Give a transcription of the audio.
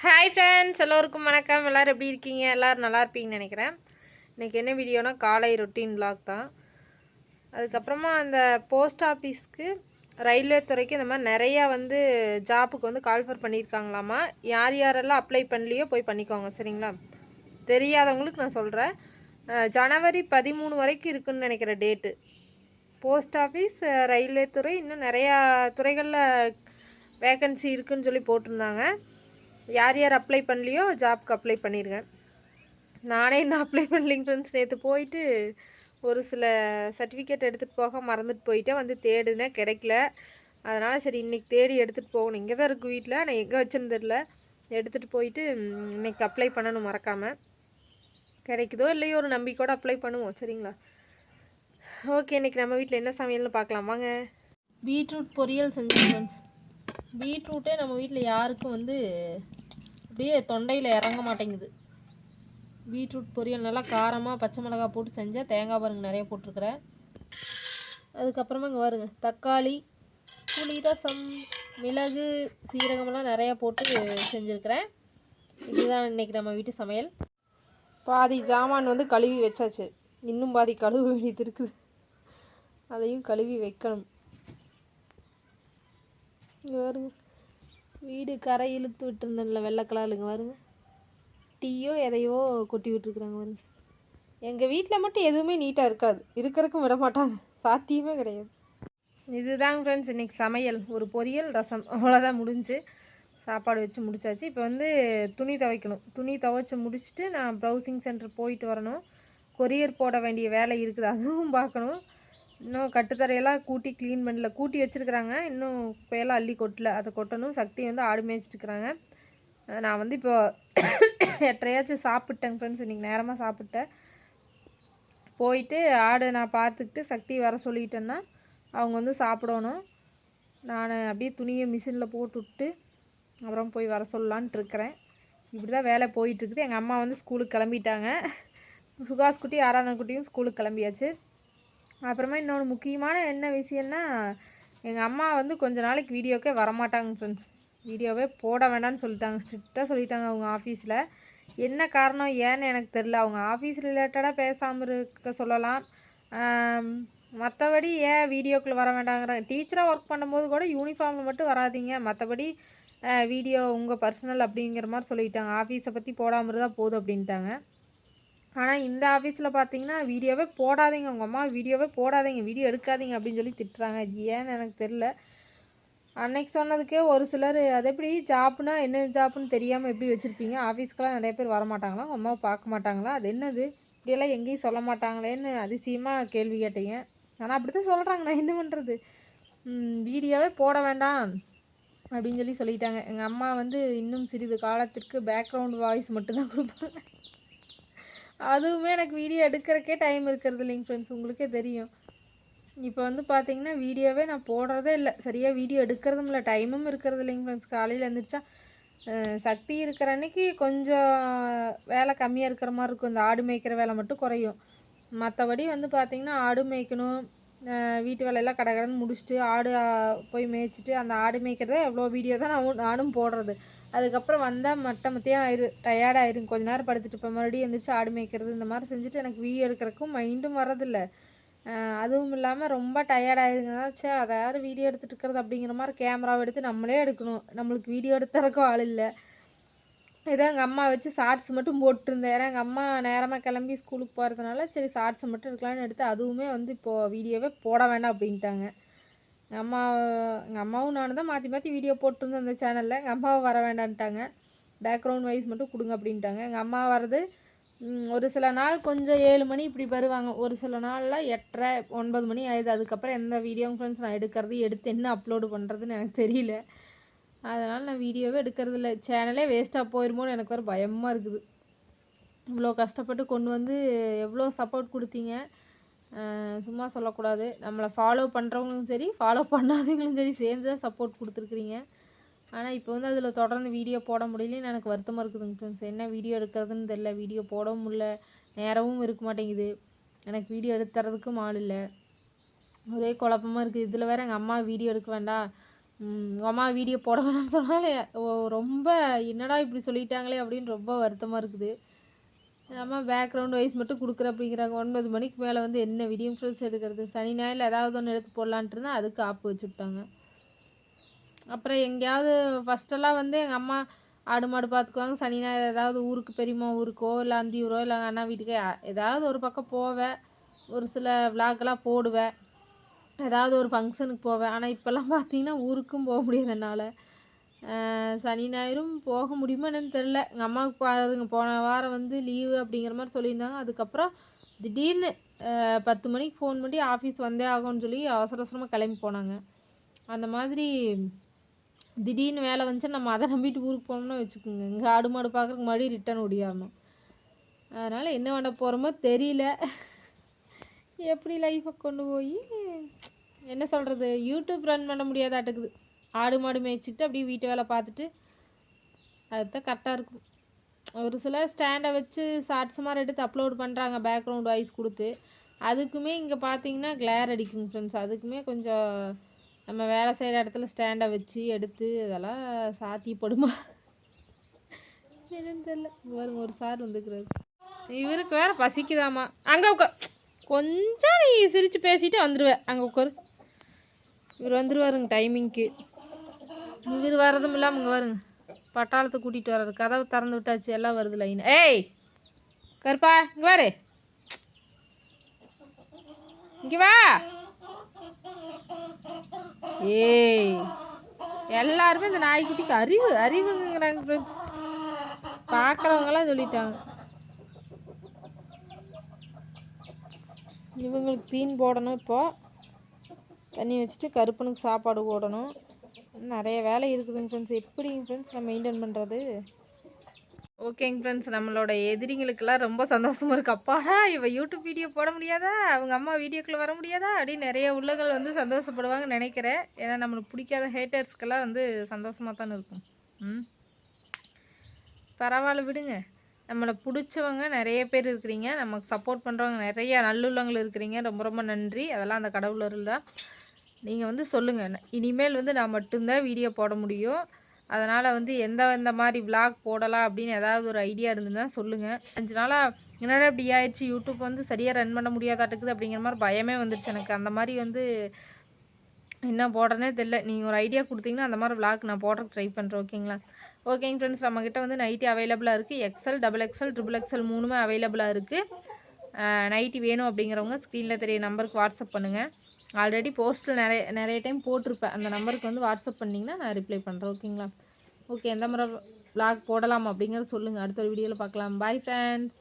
Hi friends எல்லோருக்கும் வணக்கம். எல்லோரும் எப்படி இருக்கீங்க? எல்லோரும் நல்லா இருப்பீங்கன்னு நினைக்கிறேன். இன்றைக்கி என்ன வீடியோனா காலை ரொட்டீன் பிளாக் தான். அதுக்கப்புறமா அந்த போஸ்ட் ஆஃபீஸ்க்கு ரயில்வே துறைக்கு இந்த மாதிரி நிறையா வந்து ஜாப்புக்கு வந்து கால்ஃபர் பண்ணியிருக்காங்களாமா? யார் யாரெல்லாம் அப்ளை பண்ணலையோ போய் பண்ணிக்கோங்க சரிங்களா? தெரியாதவங்களுக்கு நான் சொல்கிறேன் ஜனவரி பதிமூணு வரைக்கும் இருக்குன்னு நினைக்கிற டேட்டு போஸ்ட் ஆஃபீஸ் ரயில்வே துறை இன்னும் நிறையா துறைகளில் வேக்கன்சி இருக்குதுன்னு சொல்லி போட்டிருந்தாங்க. யார் யார் அப்ளை பண்ணலையோ ஜாப்க்கு அப்ளை பண்ணிடுங்க நானே இன்னும் அப்ளை பண்ணலிங்க ஃப்ரெண்ட்ஸ் நேற்று போயிட்டு ஒரு சில சர்டிஃபிகேட் எடுத்துகிட்டு போக மறந்துட்டு போயிட்டேன். வந்து தேடுனே கிடைக்கல. அதனால் சரி இன்றைக்கி தேடி எடுத்துகிட்டு போகணும். இங்கே தான் இருக்குது வீட்டில் நான் எங்கே வச்சேன்னு தெரில எடுத்துகிட்டு போயிட்டு இன்றைக்கி இன்னைக்கு அப்ளை பண்ணணும் மறக்காமல் கிடைக்குதோ இல்லையோ ஒரு நம்பிக்கையோடு அப்ளை பண்ணுவோம். சரிங்களா? ஓகே இன்றைக்கி நம்ம வீட்டில் என்ன சமையல்னு பார்க்கலாம். வாங்க. பீட்ரூட் பொரியல் செஞ்சு ஃப்ரெண்ட்ஸ் பீட்ரூட்டே நம்ம வீட்டில் யாருக்கும் வந்து அப்படியே தொண்டையில் இறங்க மாட்டேங்குது. பீட்ரூட் பொரியல் நல்லா காரமாக பச்சை மிளகாய் போட்டு செஞ்சேன் தேங்காய் பாருங்க நிறைய போட்டிருக்கிறேன் அதுக்கப்புறமா இங்கே பாருங்க தக்காளி புளி ரசம் மிளகு சீரகமெல்லாம் நிறையா போட்டு செஞ்சுருக்கிறேன். இதுதான் இன்றைக்கி நம்ம வீட்டு சமையல். பாதி ஜாமான் வந்து கழுவி வச்சாச்சு. இன்னும் பாதி கழுவ வேண்டியது இருக்குது. அதையும் கழுவி வைக்கணும். இங்கே வருங்க வீடு கரை இழுத்து விட்டுருந்தேன்ல வெள்ளை கலருங்க பாருங்க. டீயோ எதையோ கொட்டி விட்டுருக்குறாங்க பாருங்க. எங்கள் வீட்டில் மட்டும் எதுவுமே நீட்டாக இருக்காது. இருக்கிறக்கும் விட மாட்டாங்க. சாத்தியமே கிடையாது. இதுதாங்க ஃப்ரெண்ட்ஸ் இன்றைக்கி சமையல். ஒரு பொரியல் ரசம். அவ்வளோதான் முடிஞ்சு சாப்பாடு வச்சு முடிச்சாச்சு. இப்போ வந்து துணி துவைக்கணும். துணி துவைச்சி முடிச்சுட்டு நான் ப்ரௌசிங் சென்டர் போயிட்டு வரணும். கொரியர் போட வேண்டிய வேலை இருக்குது. அதுவும் பார்க்கணும். இன்னும் கட்டுத்தரையெல்லாம் கூட்டி க்ளீன் பண்ணல. கூட்டி வச்சுருக்குறாங்க. இன்னும் குப்பையெல்லாம் அள்ளி கொட்டல. அதை கொட்டணும். சக்தி வந்து ஆடு மேய்ச்சிட்டுருக்குறாங்க. நான் வந்து இப்போ எட்டையாச்சும் சாப்பிட்டேங்க ஃப்ரெண்ட்ஸ் இன்றைக்கி நேரமாக சாப்பிட்டேன். போயிட்டு ஆடு நான் பார்த்துக்கிட்டு சக்தி வர சொல்லிட்டேன்னா அவங்க வந்து சாப்பிடணும். நான் அப்படியே துணியை மிஷினில் போட்டு விட்டு அப்புறம் போய் வர சொல்லலான்ட்டு இருக்கிறேன். இப்படி தான் வேலை போயிட்டுருக்குது எங்கள் அம்மா வந்து ஸ்கூலுக்கு கிளம்பிட்டாங்க. சுகாஸ் குட்டி ஆராதனை குட்டியும் ஸ்கூலுக்கு கிளம்பியாச்சு. அப்புறமா இன்னொன்று முக்கியமான என்ன விஷயம்னா எங்கள் அம்மா வந்து கொஞ்ச நாளைக்கு வீடியோக்கே வரமாட்டாங்க ஃப்ரெண்ட்ஸ் வீடியோவே போட வேண்டாம்னு சொல்லிட்டாங்க. ஸ்ட்ரிக்டாக சொல்லிட்டாங்க அவங்க ஆஃபீஸில் என்ன காரணம் ஏன்னு எனக்கு தெரில அவங்க ஆஃபீஸ் ரிலேட்டடாக பேசாமல் இருக்க சொல்லலாம். மற்றபடி ஏன் வீடியோக்குள்ளே வர வேண்டாங்கிறாங்க டீச்சராக ஒர்க் பண்ணும்போது கூட யூனிஃபார்மில் மட்டும் வராதீங்க. மற்றபடி வீடியோ உங்கள் பர்சனல் அப்படிங்கிற மாதிரி சொல்லிட்டாங்க. ஆஃபீஸை பற்றி போடாமல் இருந்தால் போதும் அப்படின்ட்டாங்க. ஆனால் இந்த ஆஃபீஸில் பார்த்தீங்கன்னா வீடியோவே போடாதீங்க. உங்கள் அம்மா வீடியோவே போடாதீங்க. வீடியோ எடுக்காதீங்க அப்படின்னு சொல்லி திட்டுறாங்க. ஏன்னு எனக்கு தெரில அன்னைக்கு சொன்னதுக்கே ஒரு சிலர் அது எப்படி? ஜாப்னா என்ன ஜாப்னு தெரியாமல் எப்படி வச்சுருப்பீங்க? ஆஃபீஸ்க்கெலாம் நிறைய பேர் வரமாட்டாங்களா உங்கள் அம்மாவை பார்க்க மாட்டாங்களா? அது என்னது? இப்படியெல்லாம் எங்கேயும் சொல்ல மாட்டாங்களேன்னு அதிசயமாக கேள்வி கேட்டீங்க. ஆனால் அப்படி தான் சொல்கிறாங்க நான் என்ன பண்ணுறது வீடியோவே போட வேண்டாம் அப்படின்னு சொல்லி சொல்லிட்டாங்க. எங்கள் அம்மா வந்து இன்னும் சிறிது காலத்திற்கு பேக்ரவுண்ட் வாய்ஸ் மட்டும்தான் கொடுப்பாங்க. அதுவுமே எனக்கு வீடியோ எடுக்கிறக்கே டைம் இருக்கிறது இல்லைங்க ஃப்ரெண்ட்ஸ் உங்களுக்கே தெரியும். இப்போ வந்து பார்த்தீங்கன்னா வீடியோவே நான் போடுறதே இல்லை. சரியாக வீடியோ எடுக்கிறதும் இல்லை. டைமும் இருக்கிறது இல்லைங்க ஃப்ரெண்ட்ஸ் காலையில் எழுந்திரிச்சா சக்தி இருக்கிற அன்னைக்கு கொஞ்சம் வேலை கம்மியாக இருக்கிற மாதிரி இருக்கும். இந்த ஆடு மேய்க்கிற வேலை மட்டும் குறையும். மற்றபடி வந்து பார்த்திங்கன்னா ஆடு மேய்க்கணும். வீட்டு வேலையெல்லாம் கடகடன்னு முடிச்சுட்டு ஆடு போய் மேய்ச்சிட்டு அந்த ஆடு மேய்க்கிறதே எவ்வளோ வீடியோ தான் நான் நானும் போடுறது. அதுக்கப்புறம் வந்தால் மட்ட மத்தியம் ஆயிரு டயர்ட் ஆயிரும். கொஞ்ச நேரம் படுத்துட்டு இப்போ மறுபடியும் எழுந்திரிச்சு ஆடு மேய்க்கிறது இந்த மாதிரி செஞ்சுட்டு எனக்கு வீடியோ எடுக்கிறக்கும் மைண்டும் வரதில்லை அதுவும் இல்லாமல் ரொம்ப டயர்ட் ஆயிருதுங்க சே அதை வீடியோ எடுத்துட்டு இருக்கிறது அப்படிங்கிற மாதிரி கேமராவை எடுத்து நம்மளே எடுக்கணும். நம்மளுக்கு வீடியோ எடுத்துறக்கும் ஆள் இல்லை. ஏதோ எங்கள் அம்மா வச்சு ஷார்ட்ஸ் மட்டும் போட்டுருந்தேன். ஏன்னா எங்கள் அம்மா நேரமாக கிளம்பி ஸ்கூலுக்கு போகிறதுனால சரி ஷார்ட்ஸ் மட்டும் எடுக்கலான்னு எடுத்து அதுவுமே வந்து இப்போது வீடியோவே போட வேண்டாம் அப்படின்ட்டாங்க. எங்கள் அம்மா எங்கள் அம்மாவும் நானும் தான் மாற்றி மாற்றி வீடியோ போட்டிருந்தோம் அந்த சேனலில் எங்கள் அம்மாவை வர வேண்டான்ட்டாங்க பேக்ரவுண்ட் வைஸ் மட்டும் கொடுங்க அப்படின்ட்டாங்க. எங்கள் அம்மா வர்றது ஒரு சில நாள் கொஞ்சம் ஏழு மணி இப்படி வருவாங்க. ஒரு சில நாளில் எட்டரை ஒன்பது மணி ஆயிடுது. அதுக்கப்புறம் எந்த வீடியோ ஃப்ரெண்ட்ஸ் நான் எடுக்கிறது எடுத்து என்ன அப்லோடு பண்ணுறதுன்னு எனக்கு தெரியல. அதனால் நான் வீடியோவே எடுக்கிறது இல்லை. சேனலே வேஸ்ட்டாக போயிருமோன்னு எனக்கு ஒரு பயமாக இருக்குது. இவ்வளோ கஷ்டப்பட்டு கொண்டு வந்து எவ்வளோ சப்போர்ட் கொடுத்தீங்க. சும்மா சொல்லக்கூடாது. நம்மளை ஃபாலோ பண்ணுறவங்களும் சரி ஃபாலோ பண்ணாதவங்களும் சரி சேர்ந்து தான் சப்போர்ட் கொடுத்துருக்குறீங்க. ஆனால் இப்போ வந்து அதில் தொடர்ந்து வீடியோ போட முடியலன்னு எனக்கு வருத்தமாக இருக்குதுங்க ஃப்ரெண்ட்ஸ் என்ன வீடியோ எடுக்கிறதுன்னு தெரில வீடியோ போடவும் முடியல. நேரமும் இருக்க மாட்டேங்குது. எனக்கு வீடியோ எடுத்துறதுக்கும் ஆள் இல்லை. ஒரே குழப்பமா இருக்குது இதில் வேறு எங்கள் அம்மா வீடியோ எடுக்க வேண்டாம் உங்கள் அம்மா வீடியோ போட வேணாம்னு சொன்னாலே ஓ ரொம்ப என்னடா இப்படி சொல்லிட்டாங்களே அப்படின்னு ரொம்ப வருத்தமாக இருக்குது. அம்மா பேக்ரவுண்ட் வைஸ் மட்டும் கொடுக்குற அப்படிங்கிறாங்க. ஒன்பது மணிக்கு மேலே வந்து என்ன வீடியோ ஃப்ரெண்ட்ஸ் எடுக்கிறது? சனி ஞாயிறு ஏதாவது ஒன்று எடுத்து போடலான்ட்டு இருந்தால் அதுக்கு ஆப்பு வச்சுட்டாங்க அப்புறம் எங்கேயாவது ஃபஸ்ட்டெல்லாம் வந்து எங்கள் அம்மா ஆடு மாடு பார்த்துக்குவாங்க சனி ஞாயிறு ஏதாவது ஊருக்கு பெரியம்மா ஊருக்கோ இல்லை அந்தியூரோ இல்லை அண்ணா வீட்டுக்கோ ஏதாவது ஒரு பக்கம் போவேன் ஒரு சில விளாக்கெல்லாம் போடுவேன் ஏதாவது ஒரு ஃபங்க்ஷனுக்கு போவேன் ஆனால் இப்போல்லாம் பார்த்தீங்கன்னா ஊருக்கும் போக முடியாது என்னால் சனி ஞாயிறும் போக முடியுமா என்னன்னு தெரில எங்கள் அம்மாவுக்கு பாருங்க போன வாரம் வந்து லீவு அப்படிங்கிற மாதிரி சொல்லியிருந்தாங்க. அதுக்கப்புறம் திடீர்னு பத்து மணிக்கு ஃபோன் பண்ணி ஆஃபீஸ் வந்தே ஆகும்னு சொல்லி அவசர அவசரமாக கிளம்பி போனாங்க. அந்த மாதிரி திடீர்னு வேலை வந்துச்சு நம்ம அதை நம்பிட்டு ஊருக்கு போனோம்னு வச்சுக்கோங்க. இங்கே ஆடு மாடு பார்க்குறக்கு மறுபடியும் ரிட்டர்ன் ஓடியாரணும். அதனால் என்ன பண்ண போகிறோமோ தெரியல. எப்படி லைஃப்பை கொண்டு போய் என்ன சொல்கிறது யூடியூப் ரன் பண்ண முடியாதாட்டுக்குது. ஆடு மாடு மேய்ச்சிட்டு அப்படியே வீட்டு வேலை பார்த்துட்டு அதுதான் கரெக்டாக இருக்கும். ஒரு சிலர் ஸ்டாண்டை வச்சு ஷார்ட்ஸ் மாதிரி எடுத்து அப்லோட் பண்ணுறாங்க பேக்ரவுண்ட் வாய்ஸ் கொடுத்து. அதுக்குமே இங்கே பார்த்தீங்கன்னா கிளேர் அடிக்குங்க ஃப்ரெண்ட்ஸ் அதுக்குமே கொஞ்சம் நம்ம வேலை செய்கிற இடத்துல ஸ்டாண்டை வச்சு எடுத்து அதெல்லாம் சாத்தியப்படுமா என்னன்னு தெரில வரும் ஒரு சார் வந்துக்கிறாரு. இவருக்கு வேற பசிக்குதாமா. அங்கே உட்கா கொஞ்சம் நீ சிரித்து பேசிட்டு வந்துடுவேன் அங்கே உட்காரு. இவர் வந்துடுவாருங்க டைமிங்க்கு இவர் வரதும் இல்லாமல் இங்கே வருங்க. பட்டாளத்தை கூட்டிகிட்டு வர்றது கதவை திறந்து விட்டாச்சு எல்லாம் வருது லைன் ஏய் கருப்பா இங்கே வாரு. இங்கே வா. ஏய் எல்லாருமே இந்த நாய்க்குட்டிக்கு அறிவு அறிவுங்கிறாங்க ஃப்ரெண்ட்ஸ் பார்க்குறவங்களாம் சொல்லிட்டாங்க. இவங்களுக்கு தீன் போடணும் இப்போ. தண்ணி வச்சுட்டு கருப்பனுக்கு சாப்பாடு போடணும். நிறைய வேலை இருக்குதுங்க ஃப்ரெண்ட்ஸ் எப்படிங்க ஃப்ரெண்ட்ஸ் நான் மெயின்டைன் பண்ணுறது ஓகேங்க ஃப்ரெண்ட்ஸ் நம்மளோட எதிரிங்களுக்கெல்லாம் ரொம்ப சந்தோஷமாக இருக்கு. அப்பாடா இவ யூடியூப் வீடியோ போட முடியாதா? அவங்க அம்மா வீடியோக்குள்ளே வர முடியாதா? அப்படின்னு நிறைய உள்ளங்கள் வந்து சந்தோஷப்படுவாங்கன்னு நினைக்கிறேன். ஏன்னா நம்மளுக்கு பிடிக்காத ஹேட்டர்ஸ்க்கெல்லாம் வந்து சந்தோஷமாக தானே இருக்கும். ம். பரவாயில்ல விடுங்க. நம்மளை பிடிச்சவங்க நிறைய பேர் இருக்கிறீங்க. நமக்கு சப்போர்ட் பண்ணுறவங்க நிறைய நல்லுள்ளவங்கள் இருக்கிறீங்க. ரொம்ப ரொம்ப நன்றி. அதெல்லாம் அந்த கடவுள் அருள் தான். நீங்கள் வந்து சொல்லுங்கள் இனிமேல் வந்து நான் மட்டும்தான் வீடியோ போட முடியும். அதனால் வந்து எந்த எந்த மாதிரி விளாக் போடலாம் அப்படின்னு ஏதாவது ஒரு ஐடியா இருந்ததுன்னா சொல்லுங்கள் அஞ்சு நாளாக என்னடா இப்படி ஆயிடுச்சு? யூடியூப் வந்து சரியாக ரன் பண்ண முடியாதாட்டுக்குது அப்படிங்கிற மாதிரி பயமே வந்துருச்சு எனக்கு. அந்த மாதிரி வந்து என்ன போடுறனே தெரில நீங்கள் ஒரு ஐடியா கொடுத்தீங்கன்னா அந்த மாதிரி விளாக் நான் போடுறதுக்கு ட்ரை பண்ணுறேன் ஓகேங்களா ஓகேங்க ஃப்ரெண்ட்ஸ் நம்மக்கிட்ட வந்து நைட்டி அவைலபிளாக இருக்குது XL double XL triple XL மூணுமே அவைலபிளாக இருக்குது நைட்டி வேணும் அப்படிங்கிறவங்க ஸ்க்ரீனில் தெரிய நம்பருக்கு வாட்ஸ்அப் பண்ணுங்கள் ஆல்ரெடி போஸ்ட்டில் நிறைய நிறைய டைம் போட்டிருப்பேன். அந்த நம்பருக்கு வந்து வாட்ஸ்அப் பண்ணிங்கன்னா நான் ரிப்ளை பண்ணுறேன் ஓகேங்களா ஓகே எந்த மாதிரி விளாக் போடலாம் அப்படிங்கிறத சொல்லுங்கள் அடுத்த ஒரு வீடியோவில் பார்க்கலாம். Bye friends